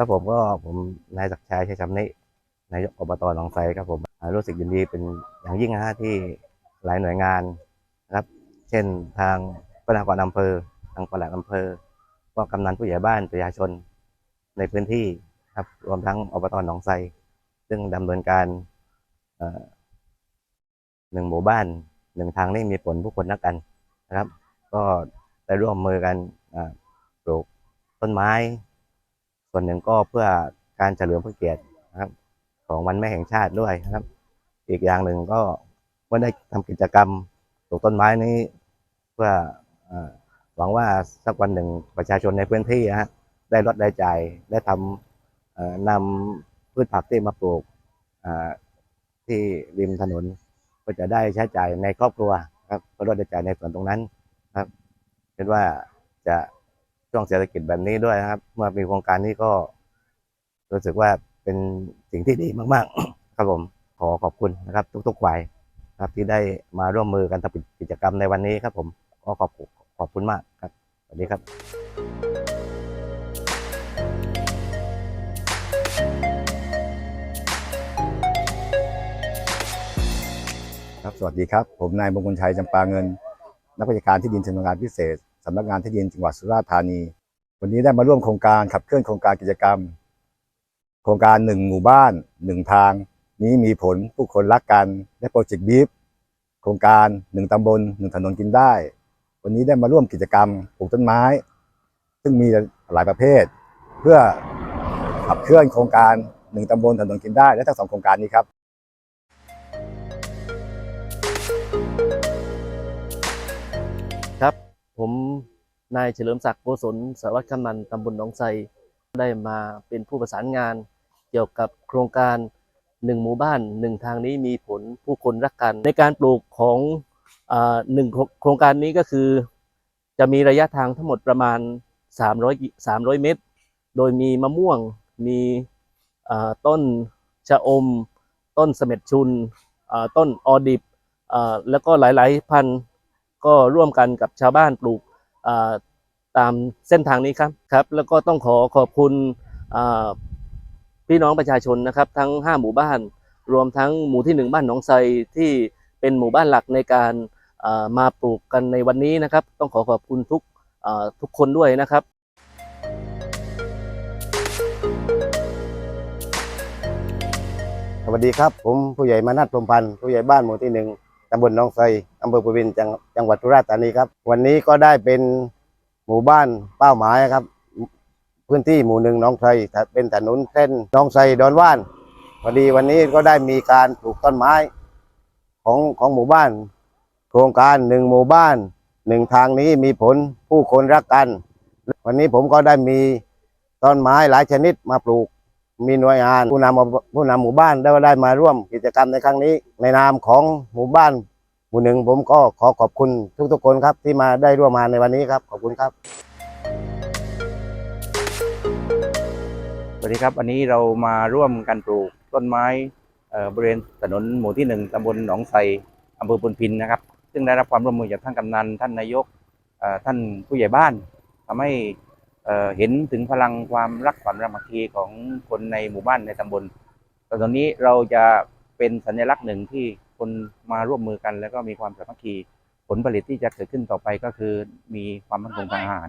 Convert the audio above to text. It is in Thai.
ครับผมก็ผมนายศักดิ์ชัยชัยชำนินายกอบตหนองไทรครับผมรู้สึกยินดีเป็นอย่างยิ่งนะฮะที่หลายหน่วยงานนะครับ เช่นทางประธานกรอำเภอ ทางปลัดอำเภอก็กำนันผู้ใหญ่บ้านประชาชนในพื้นที่ครับรวมทั้งอบตหนองไทรซึ่งดำเนินการหนึ่งหมู่บ้านหนึ่งทางนี่มีผลผู้คนนักกันนะครับ ก็ได้ร่วมมือกันปลูกต้นไม้ ส่วนหนึ่งก็เพื่อการเฉลิมพระเกียรตินะครับ ของวันแม่แห่งชาติด้วยนะครับ อีกอย่างหนึ่งก็เมื่อได้ทำกิจกรรมปลูกต้นไม้นี้ เพื่ออหวังว่าสักวันหนึ่งประชาชนในพื้นที่ฮะได้ลดรายจ่ายได้ทำนำพืชผักที่มาปลูกที่ริมถนน ก็จะได้ใช้จ่ายในครอบครัวครับก็ลดรายจ่ายในส่วนตรงนั้นครับเป็นว่าจะ ช่วงเศรษฐกิจแบบนี้ด้วยนะครับ เมื่อมีโครงการนี้ก็รู้สึกว่าเป็นสิ่งที่ดีมากๆ ครับผมขอขอบคุณนะครับ ทุกๆฝ่ายครับที่ได้มาร่วมมือกันทำกิจกรรมในวันนี้ครับผมก็ขอบขอบคุณมากครับสวัสดีครับครับสวัสดีครับ ผมนายมงคลชัยจำปาเงิน นักวิชาการที่ดินชำนาญงานพิเศษำนักงานที่ดินจังหวัดสุราษฎร์ธานี วันนี้ได้มาร่วมโครงการขับเคลื่อนโครงการกิจกรรม โครงการหนึ่งหมู่บ้านหนึ่งทาง นี้มีผลผู้คนรักกันและโปรเจกต์บีฟโครงการหนึ่งตำบลหนึ่งถนนกินได้ วันนี้ได้มาร่วมกิจกรรมปลูกต้นไม้ ซึ่งมีหลายประเภท เพื่อขับเคลื่อนโครงการหนึ่งตำบลถนนกินได้และทั้งสองโครงการนี้ครับครับ ผมนายเฉลิมศักดิ์โกศลสารวัตรกำนันตำบลหนองไทรได้มาเป็นผู้ประสานงาน เกี่ยวกับโครงการหนึ่งหมู่บ้านหนึ่งทางนี้มีผลผู้คนรักกัน ในการปลูกของอาหนึ่งโครงการนี้ก็คือ จะมีระยะทางทั้งหมดประมาณ 300 300 เมตร โดยมีมะม่วงมีอ่าต้นชะอม ต้นเสม็ดชุนอ่าต้นออดิบอ่าแล้วก็หลาย ๆ พันธุ์ ก็ร่วมกันกับชาวบ้านปลูกตามเส้นทางนี้ครับครับ แล้วก็ต้องขอขอบคุณพี่น้องประชาชนนะครับ ทั้ง 5 หมู่บ้าน รวมทั้งหมู่ที่ 1 บ้านหนองไทรที่เป็นหมู่บ้านหลักในการมาปลูกกันในวันนี้นะครับ ต้องขอขอบคุณทุกทุกคนด้วยนะครับสวัสดีครับ ผมผู้ใหญ่มานัทพรมพันธ์ผู้ใหญ่บ้านหมู่ที่หนึ่ง ตำบลหนองไทรอำเภอปุบินจังจังหวัดสุราษฎร์ธานีครับ วันนี้ก็ได้เป็นหมู่บ้านเป้าหมายครับ พื้นที่หมู่หนึ่งหนองไทรเป็นถนนเส้นหนองไทรดอนว่านพอดีวันนี้ก็ได้มีการปลูกต้นไม้ของของหมู่บ้าน โครงการหนึ่งหมู่บ้านหนึ่งทางนี้มีผลผู้คนรักกัน วันนี้ผมก็ได้มีต้นไม้หลายชนิดมาปลูก มีหน่วยงานผู้นำผู้นำหมู่บ้านได้ได้มาร่วมกิจกรรมในครั้งนี้ ในนามของหมู่บ้านหมู่หนึ่งผมก็ขอขอบคุณทุกๆคนครับที่มาได้ร่วมมาในวันนี้ครับขอบคุณครับสวัสดีครับวันนี้เรามาร่วมกันปลูกต้นไม้บริเวณถนนหมู่ที่หนึ่งตำบลหนองไทรอำเภอพุนพินนะครับ ซึ่งได้รับความร่วมมือจากท่านกำนันท่านนายกท่านผู้ใหญ่บ้านทำให้ เเห็นถึงพลังความรักความรักมัคคีของคนในหมู่บ้านในตำบลแต่ตอนนี้เราจะเป็นสัญลักษณ์หนึ่งที่คนมาร่วมมือกัน แล้วก็มีความสามัคคีผลผลิตที่จะเกิดขึ้นต่อไปก็คือมีความมั่นคงทางอาหาร